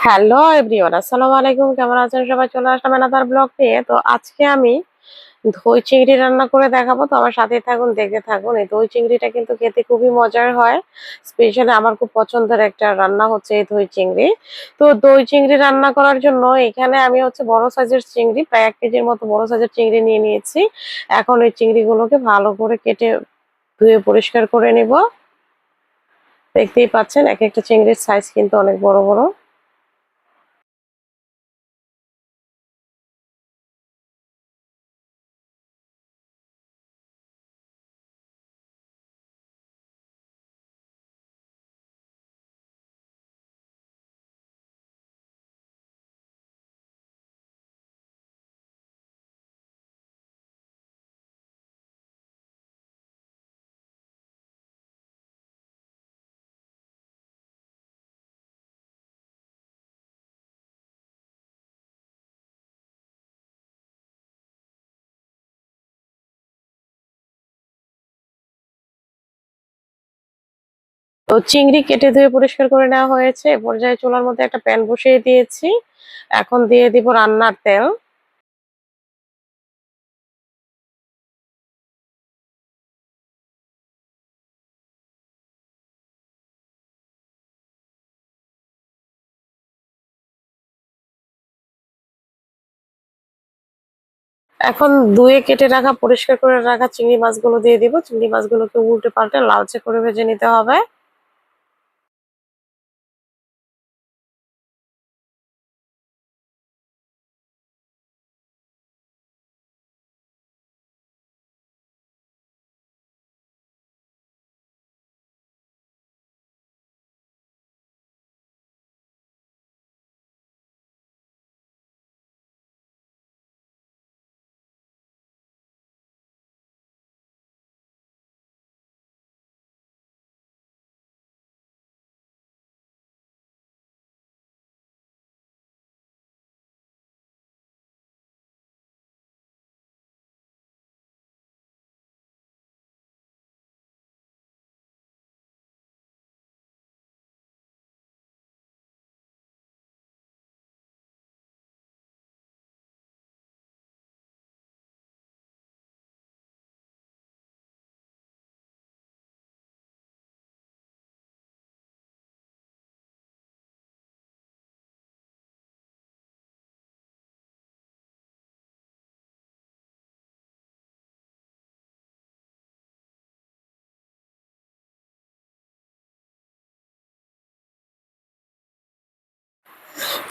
Hello everyone আসসালামু আলাইকুম কেমন আছেন সবাই? চলে আসলাম এনাদার ব্লগ নিয়ে। তো আজকে আমি দই চিংড়ি রান্না করে দেখাবো। তো আমার সাথে থাকুন, দেখতে থাকুন। এই দই চিংড়িটা কিন্তু খেতে খুবই মজার হয়। স্পেশালি আমার খুব পছন্দের একটা রান্না হচ্ছে এই দই চিংড়ি। তো দই চিংড়ি রান্না করার জন্য এখানে আমি হচ্ছে বড় সাইজের চিংড়ি, প্রায় এক কেজির মতো বড় সাইজের চিংড়ি নিয়ে নিয়েছি। এখন ওই চিংড়িগুলোকে ভালো করে কেটে ধুয়ে পরিষ্কার করে নিব। দেখতেই পাচ্ছেন, এক একটা চিংড়ির সাইজ কিন্তু অনেক বড় বড়। তো চিংড়ি কেটে ধুয়ে পরিষ্কার করে নেওয়া হয়েছে। পর্যায়ে চুলার মধ্যে একটা প্যান বসিয়ে দিয়েছি। এখন দিয়ে দিব রান্নার তেল। এখন ধুয়ে কেটে রাখা, পরিষ্কার করে রাখা চিংড়ি মাছগুলো দিয়ে দিব। চিংড়ি মাছগুলোকে উল্টে পাল্টে লালচে করে ভেজে নিতে হবে।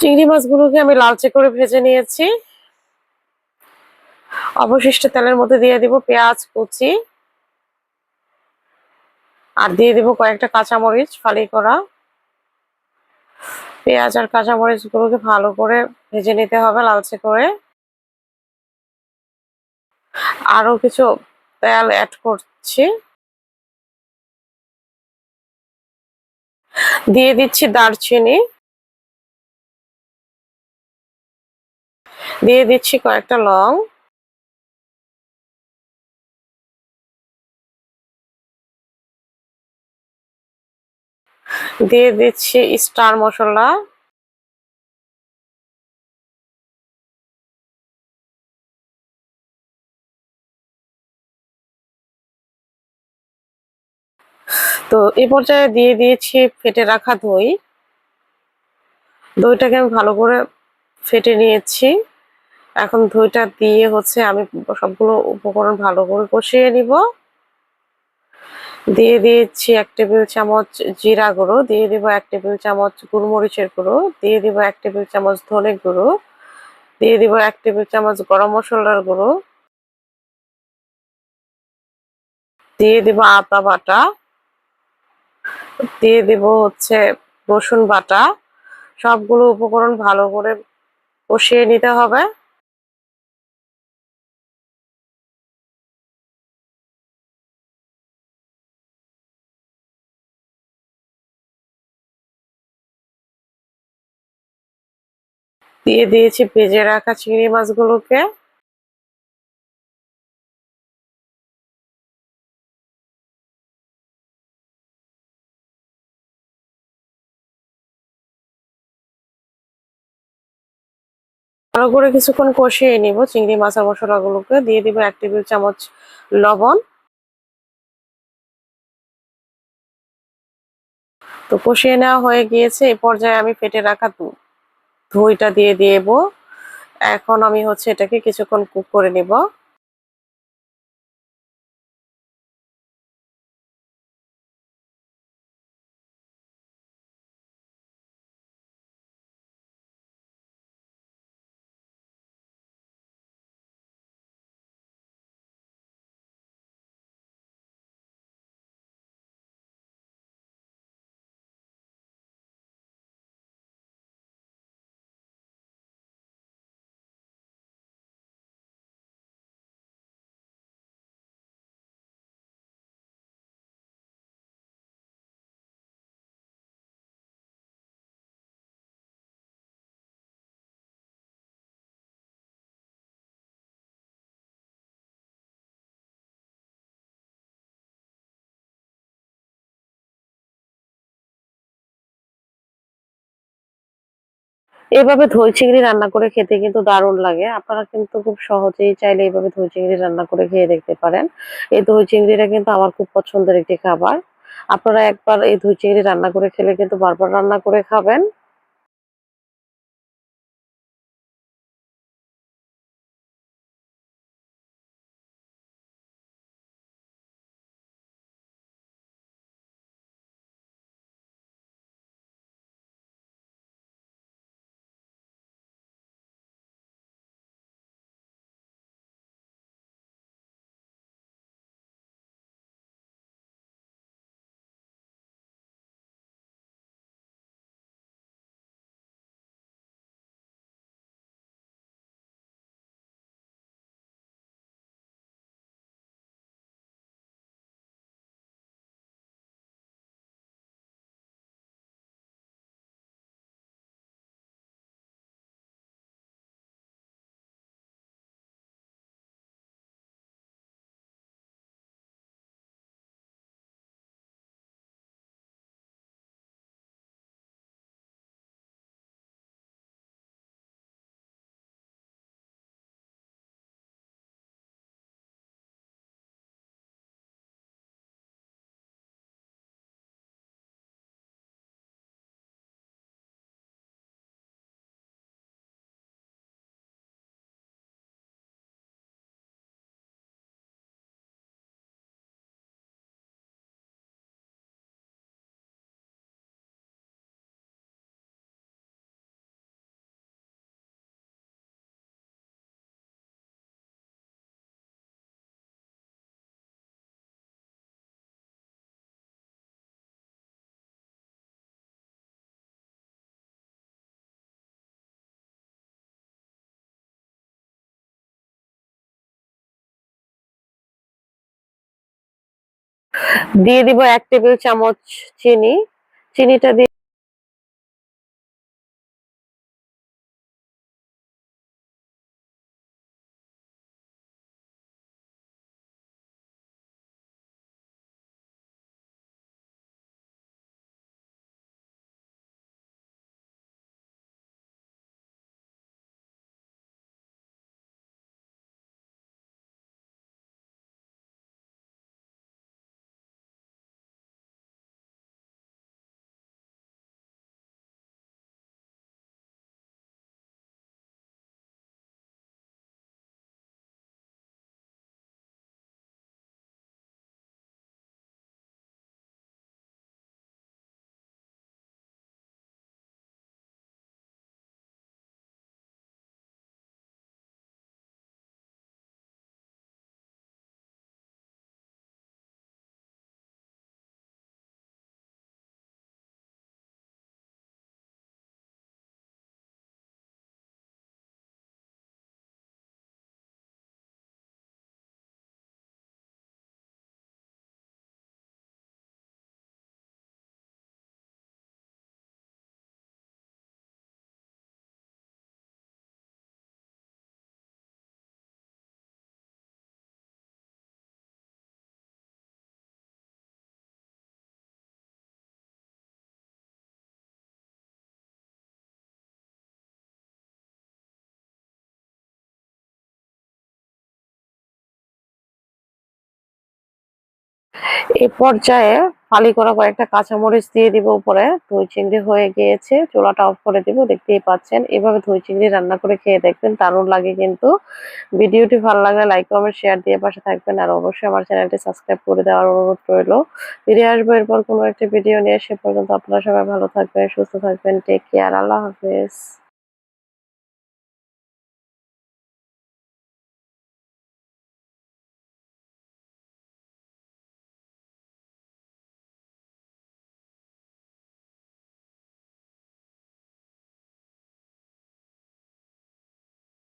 চিংড়ি মাছগুলোকে আমি লালচে করে ভেজে নিয়েছি। অবশিষ্ট তেলের মধ্যে দিয়ে দিব পেঁয়াজ, কুচি আর দিয়ে দিব কয়েকটা কাঁচামরিচ, ফালি করা। পেঁয়াজ আর কাঁচামরিচ গুলোকে ভালো করে ভেজে নিতে হবে লালচে করে। আরও কিছু তেল অ্যাড করছি। দিয়ে দিচ্ছি দারচিনি। দিয়ে দিচ্ছি কয়েকটা লং। দিয়ে দিচ্ছি স্টার মশলা। তো এই পর্যায়ে দিয়ে দিয়েছি ফেটে রাখা দই। দইটাকে আমি ভালো করে ফেটে নিয়েছি। এখন দইটা দিয়ে হচ্ছে আমি সবগুলো উপকরণ ভালো করে কষিয়ে নিব। দিয়ে দিয়েছি এক টেবিল চামচ জিরা গুঁড়ো, দিয়ে দিব এক টেবিল চামচ গুলমরিচের গুঁড়ো, দিয়ে দিব এক টেবিল চামচ ধনে গুঁড়ো, দিয়ে দিব এক টেবিল চামচ গরম মশলার গুঁড়ো, দিয়ে দিব আতা বাটা, দিয়ে দিব হচ্ছে রসুন বাটা। সবগুলো উপকরণ ভালো করে কষিয়ে নিতে হবে। দিয়ে দিয়েছি ভেজে রাখা চিংড়ি মাছগুলোকে। ভালো করে কিছুক্ষণ কষিয়ে নিব চিংড়ি মাছের মশলাগুলোকে। দিয়ে দিব এক টেবিল চামচ লবণ। তো কষিয়ে নেওয়া হয়ে গিয়েছে এই পর্যায়ে আমি ফেটে রাখা দইটা দিয়ে দেব এখন আমি হচ্ছে এটাকে কিছুক্ষণ কুক করে নিব। এভাবে ধই চিংড়ি রান্না করে খেতে কিন্তু দারুণ লাগে। আপনারা কিন্তু খুব সহজেই চাইলে এইভাবে দই চিংড়ি রান্না করে খেয়ে দেখতে পারেন। এই দই চিংড়িটা কিন্তু আমার খুব পছন্দের একটি খাবার। আপনারা একবার এই দই চিংড়ি রান্না করে খেলে কিন্তু বারবার রান্না করে খাবেন। দিয়ে দিব এক টেবিল চামচ চিনি। চিনিটা দিয়ে এই পর্যায়ে ফালি করা কয়েকটা কাঁচামরিচ দিয়ে দিব উপরে। ধুই চিংড়ি হয়ে গিয়েছে, চুলাটা অফ করে দিব, দেখতেই পাচ্ছেন। এভাবে ধুই চিংড়ি রান্না করে খেয়ে দেখবেন, দারুণ লাগে কিন্তু। ভিডিওটি ভালো লাগলে লাইক কমেন্ট শেয়ার দিয়ে পাশে থাকবেন। আর অবশ্যই আমার চ্যানেলটি সাবস্ক্রাইব করে দেওয়ার অনুরোধ রইল। ফিরে আসব এরপর কোনো একটা ভিডিও নিয়ে, সে পর্যন্ত আপনারা সবাই ভালো থাকবেন, সুস্থ থাকবেন টেক কেয়ার আল্লাহ হাফেজ।